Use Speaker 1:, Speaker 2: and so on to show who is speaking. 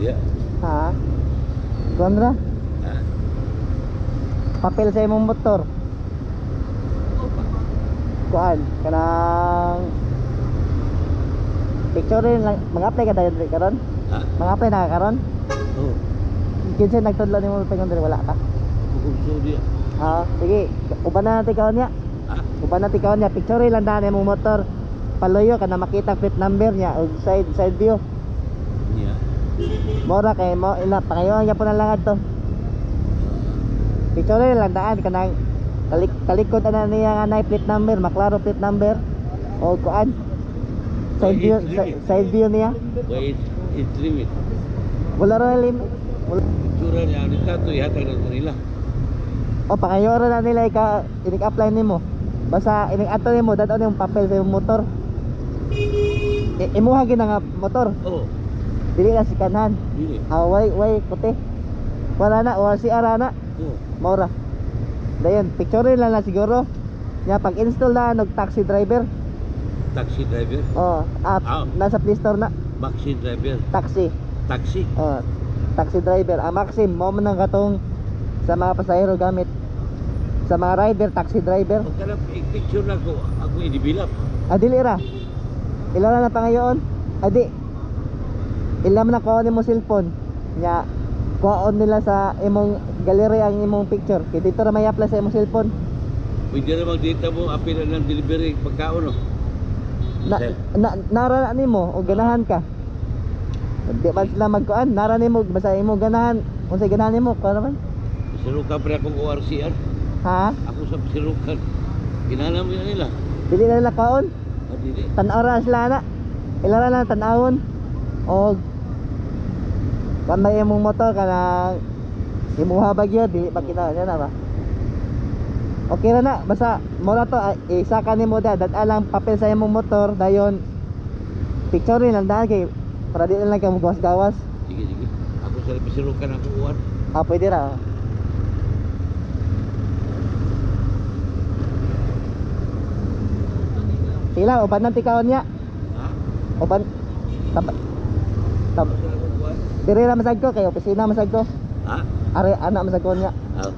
Speaker 1: dia.
Speaker 2: Ha? Kuan ra?
Speaker 1: Ha?
Speaker 2: Papel sa imong motor. Kuan kanang picture rin lang mag-apply ka dahil karon?
Speaker 1: Ha?
Speaker 2: Mag-apply na ka karon?
Speaker 1: Oh,
Speaker 2: Kinsa nagtudlo nimo pingon diri wala ka?
Speaker 1: hukum dia.
Speaker 2: Ha, sige, uban na natin kaon niya.
Speaker 1: Ha?
Speaker 2: Uban natin kaon niya. Picture lang daan imong motor. Paluyo ka na makita plate number niya o side side view. Mora kay mo ila pangayon gyapon na lang adto. Picture lang daan kanang talik talikod ana niya nga nay plate number, maklaro plate number. O kuan. Side view si- side view niya.
Speaker 1: Wait, it limit.
Speaker 2: Wala ra lim. Wala.
Speaker 1: Curang yang di satu ya tak ada nila.
Speaker 2: O pangayon na nila ika inig apply nimo. Basta inig ato nimo dadon yung papel sa motor. Imuha gina nga motor.
Speaker 1: Oh,
Speaker 2: Dili na si kanhan.
Speaker 1: ini.
Speaker 2: Ah, way puti. Wala na, wala si Arana.
Speaker 1: Oh,
Speaker 2: Maura. Dayon, picture lang na siguro. Nya pag install na nog taxi driver.
Speaker 1: taxi driver,
Speaker 2: Oh, app
Speaker 1: Ah.
Speaker 2: nasa Play Store na.
Speaker 1: maxi driver,
Speaker 2: Taxi.
Speaker 1: taxi.
Speaker 2: Oh, taxi driver. Ang maxim mo man ang katong sa mga pasahero gamit. Sa mga rider, taxi driver.
Speaker 1: Pagkala picture na ko, ako idibilap.
Speaker 2: Ah, dili ra. Ilan na pa ngayon? Adi. Ilan na kuha mo cellphone. Nya kuhaon nila sa imong gallery ang imong picture. Kaya dito ra may apply sa imong cellphone.
Speaker 1: Pwede na mag-data mo, apila ng delivery pagkaon, no?
Speaker 2: Na,
Speaker 1: Sir.
Speaker 2: na nara na nimo o ganahan ka. Di ba sila magkuan? Nara nimo basta imo ganahan. Unsa ganahan nimo? Kuan naman?
Speaker 1: Sirukan pa akong ORCR.
Speaker 2: Ha?
Speaker 1: Ako sa sirukan. Kinala mo nila.
Speaker 2: Dili na nila kaon.
Speaker 1: Ah.
Speaker 2: Tan-aw ra sila na. Ilara na tan-awon. Og kan may imong motor kana imuha bagyo di pa kita na ba? Okay ra na basta mo na to ah, isa ka nimo da dad alang papel sa imong motor dayon picture rin lang daan kay para di na lang ka gawas-gawas.
Speaker 1: Sige, sige. Ako sa sirukan ako uwan.
Speaker 2: Ah, pwede ra. Sila, uban ng tikawon niya.
Speaker 1: Ha?
Speaker 2: Uban. Tap.
Speaker 1: Uwan.
Speaker 2: Dire ra masag ko kay opisina masag ko.
Speaker 1: Ha?
Speaker 2: Are anak masag ko niya.
Speaker 1: Ah,